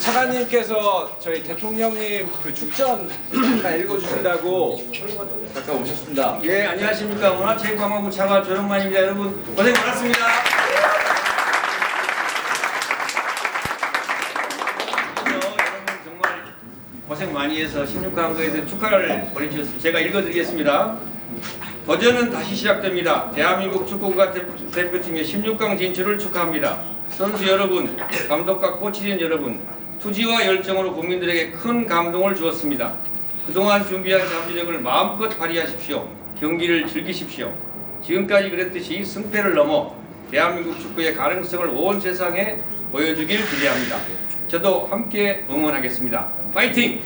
차관님께서 저희 대통령님 그 축전 잠깐 읽어주신다고 잠깐 오셨습니다. 예, 안녕하십니까. 문화체육관광부 차관 조영만입니다. 여러분, 고생 많았습니다. 여러분 정말 고생 많이 해서 16강 거에서 축하를 보내주셨습니다. 제가 읽어드리겠습니다. 도전은 다시 시작됩니다. 대한민국 축구국가 대- 대표팀의 16강 진출을 축하합니다. 선수 여러분, 감독과 코치진 여러분, 투지와 열정으로 국민들에게 큰 감동을 주었습니다. 그동안 준비한 잠재력을 마음껏 발휘하십시오. 경기를 즐기십시오. 지금까지 그랬듯이 승패를 넘어 대한민국 축구의 가능성을 온 세상에 보여주길 기대합니다. 저도 함께 응원하겠습니다. 파이팅!